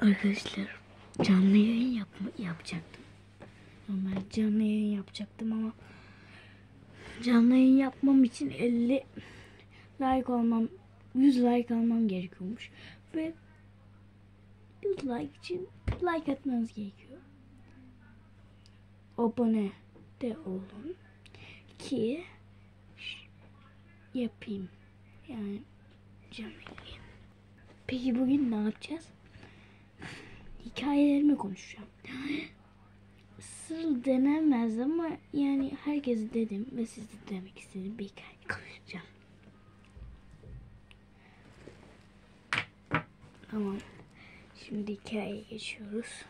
Arkadaşlar canlı yayın yapma, yapacaktım. Normal canlı yayın yapacaktım ama canlı yayın yapmam için 50 like olmam 100 like almam gerekiyormuş. Ve 100 like için like atmanız gerekiyor. Abone de olun ki yapayım. Yani canlı yayın. Peki bugün ne yapacağız? Hikayelerimi konuşacağım. Sır denemez ama yani herkese dedim ve size de demek istedim bir hikaye konuşacağım. Tamam. Şimdi hikayeye geçiyoruz.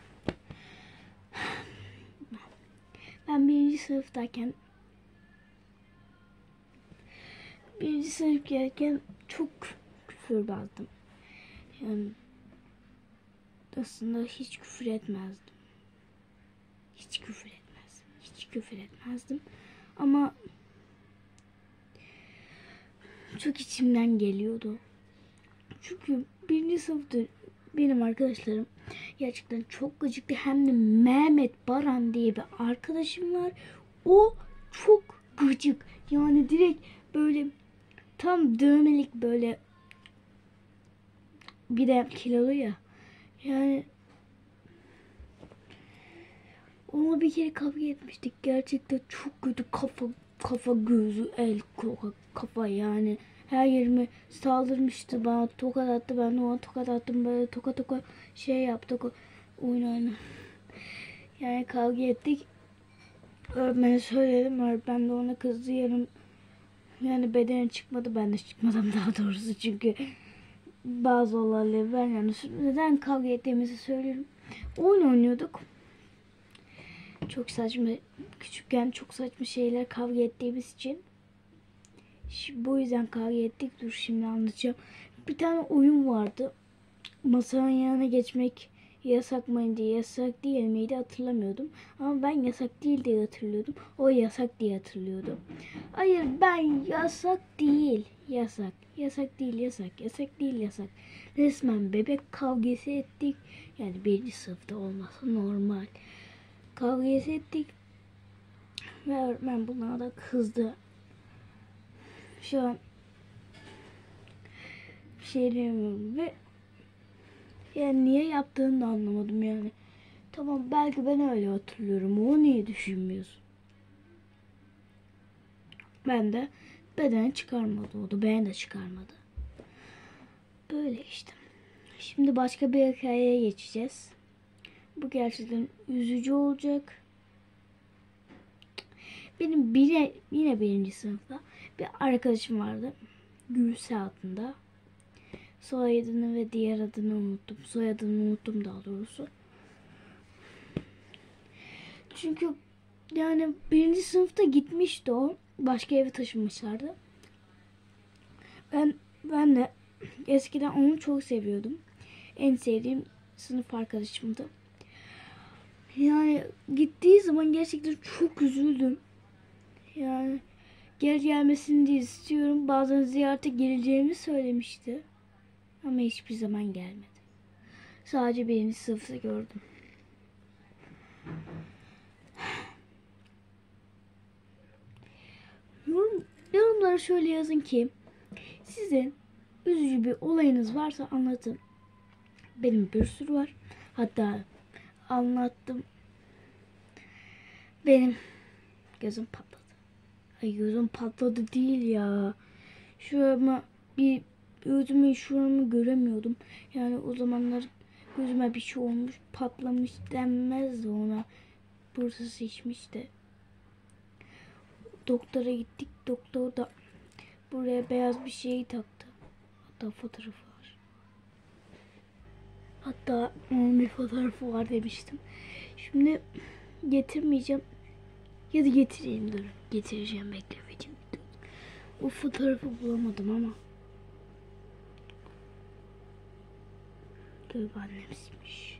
Ben birinci sınıftayken birinci sınıftayken çok küfürbazdım. Yani aslında hiç küfür etmezdim. Hiç küfür etmezdim. Hiç küfür etmezdim. Ama çok içimden geliyordu. Çünkü birinci sınıfta benim arkadaşlarım gerçekten çok gıcıktı. Hem de Mehmet Baran diye bir arkadaşım var. O çok gıcık. Yani direkt böyle tam dövmelik böyle bir de kilolu ya. Yani onunla bir kere kavga etmiştik. Gerçekten çok kötü kafa kafa gözü el kafa, yani. Her yerime saldırmıştı bana tokat attı ben ona tokat attım böyle toka toka şey yaptık oyun oyna. Yani kavga ettik. Öğretmene söyledim öğretmen de ona kızdı yarın yani bedene çıkmadı ben de çıkmadım daha doğrusu çünkü bazı olayları ben yani neden kavga ettiğimizi söylüyorum. Oyun oynuyorduk. Çok saçma küçükken çok saçma şeyler kavga ettiğimiz için. Şimdi bu yüzden kavga ettik. Dur şimdi anlatacağım. Bir tane oyun vardı. Masanın yanına geçmek yasak mıydı, yasak değil miydi hatırlamıyordum. Ama ben yasak değil diye hatırlıyordum. O yasak diye hatırlıyordum. Hayır ben yasak değil. Yasak. Yasak değil yasak. Yasak değil yasak. Resmen bebek kavgası ettik. Yani birinci sınıfta olması normal. Kavgası ettik. Ve öğretmen buna da kızdı. Şu an bir şey diyemiyorum ve yani niye yaptığını da anlamadım yani. Tamam belki ben öyle hatırlıyorum. O niye düşünmüyorsun? Ben de beden çıkarmadı. O da beni de çıkarmadı. Böyle işte. Şimdi başka bir hikayeye geçeceğiz. Bu gerçekten üzücü olacak. Benim bire, yine birinci sınıfta bir arkadaşım vardı. Gülse adında. Soyadını ve diğer adını unuttum. Soyadını unuttum daha doğrusu. Çünkü yani birinci sınıfta gitmişti o. Başka eve taşınmışlardı. Ben ben de eskiden onu çok seviyordum. En sevdiğim sınıf arkadaşımdı. Yani gittiği zaman gerçekten çok üzüldüm. Yani gel gelmesini de istiyorum. Bazen ziyarete geleceğimi söylemişti. Ama hiçbir zaman gelmedi. Sadece birinci sınıfta gördüm. Yorum, yorumlara şöyle yazın ki sizin üzücü bir olayınız varsa anlatın. Benim bir sürü var. Hatta anlattım. Benim gözüm patladı. Ay gözüm patladı değil ya. Şurama bir gözümü şuramı göremiyordum. Yani o zamanlar gözüme bir şey olmuş patlamış denmez de ona. Burası şişmiş de. Doktora gittik. Doktor da buraya beyaz bir şey taktı. Hatta fotoğrafı var. Hatta onun bir fotoğrafı var demiştim. Şimdi getirmeyeceğim. Ya da getireyim dur. Getireceğim bekle. O fotoğrafı bulamadım ama. Galiba annemsiymiş.